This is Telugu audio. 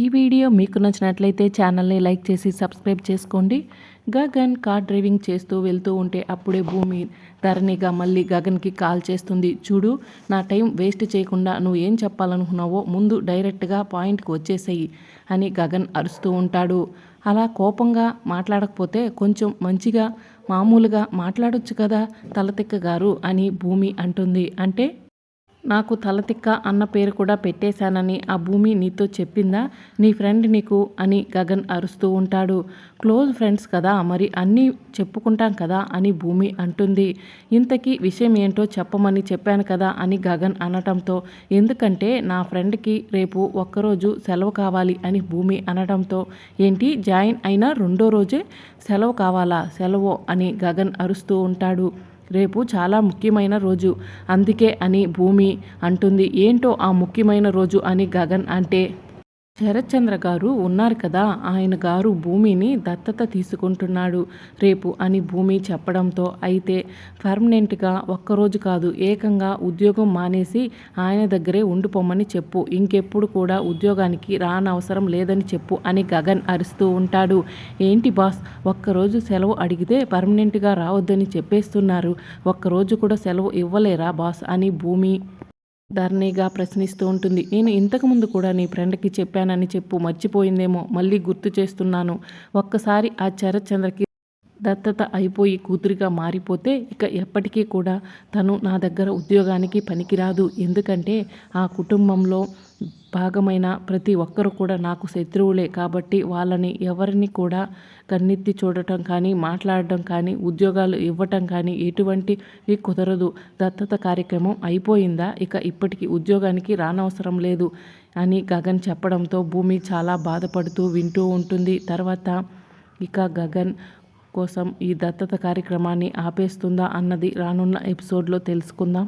ఈ వీడియో మీకు నచ్చినట్లయితే ఛానల్ని లైక్ చేసి సబ్స్క్రైబ్ చేసుకోండి. గగన్ కార్ డ్రైవింగ్ చేస్తూ వెళ్తూ ఉంటే అప్పుడే భూమి ధరణిగా మళ్ళీ గగన్కి కాల్ చేస్తుంది. చూడు నా టైం వేస్ట్ చేయకుండా నువ్వు ఏం చెప్పాలనుకున్నావో ముందు డైరెక్ట్గా పాయింట్కి వచ్చేసేయి అని గగన్ అరుస్తూ ఉంటాడు. అలా కోపంగా మాట్లాడకపోతే కొంచెం మంచిగా మామూలుగా మాట్లాడొచ్చు కదా తలతిక్క గారు అని భూమి అంటుంది. అంటే నాకు తలతిక్క అన్న పేరు కూడా పెట్టేశానని ఆ భూమి నీతో చెప్పిందా? నీ ఫ్రెండ్ నీకు అని గగన్ అరుస్తూ ఉంటాడు. క్లోజ్ ఫ్రెండ్స్ కదా మరి అన్నీ చెప్పుకుంటాం కదా అని భూమి అంటుంది. ఇంతకీ విషయం ఏంటో చెప్పమని చెప్పాను కదా అని గగన్ అనటంతో ఎందుకంటే నా ఫ్రెండ్కి రేపు ఒక్కరోజు సెలవు కావాలి అని భూమి అనడంతో ఏంటి జాయిన్ అయిన రెండో రోజే సెలవు కావాలా సెలవు అని గగన్ అరుస్తూ ఉంటాడు. రేపు చాలా ముఖ్యమైన రోజు. అందుకే అని భూమి అంటుంది. ఏంటో ఆ ముఖ్యమైన రోజు అని గగన్ అంటే శరత్చంద్ర గారు ఉన్నారు కదా ఆయన గారు భూమిని దత్తత తీసుకుంటున్నాడు. రేపు అని భూమి చెప్పడంతో అయితే పర్మనెంట్గా ఒక్కరోజు కాదు ఏకంగా ఉద్యోగం మానేసి ఆయన దగ్గరే ఉండిపోమని చెప్పు. ఇంకెప్పుడు కూడా ఉద్యోగానికి రానవసరం లేదని చెప్పు అని గగన్ అరుస్తూ ఉంటాడు. ఏంటి బాస్ ఒక్కరోజు సెలవు అడిగితే పర్మనెంట్గా రావద్దని చెప్పేస్తున్నారు. ఒక్కరోజు కూడా సెలవు ఇవ్వలేరా బాస్ అని భూమి ధరణిగా ప్రశ్నిస్తూ ఉంటుంది. నేను ఇంతకుముందు కూడా నీ ఫ్రెండ్కి చెప్పానని చెప్పు మర్చిపోయిందేమో మళ్ళీ గుర్తు చేస్తున్నాను. ఒక్కసారి ఆ చరచంద్రకి దత్తత అయిపోయి కూతురిగా మారిపోతే ఇక ఎప్పటికీ కూడా తను నా దగ్గర ఉద్యోగానికి పనికిరాదు. ఎందుకంటే ఆ కుటుంబంలో భాగమైన ప్రతి ఒక్కరు కూడా నాకు శత్రువులే. కాబట్టి వాళ్ళని ఎవరిని కూడా కన్నెత్తి చూడటం కానీ మాట్లాడటం కానీ ఉద్యోగాలు ఇవ్వటం కానీ ఎటువంటివి కుదరదు. దత్తత కార్యక్రమం అయిపోయిందా? ఇక ఇప్పటికి ఉద్యోగానికి రానవసరం లేదు అని గగన్ చెప్పడంతో భూమి చాలా బాధపడుతూ వింటూ ఉంటుంది. తర్వాత ఇక గగన్ కోసం ఈ దత్తత కార్యక్రమాన్ని ఆపేస్తుందా అన్నది రానున్న ఎపిసోడ్లో తెలుసుకుందాం.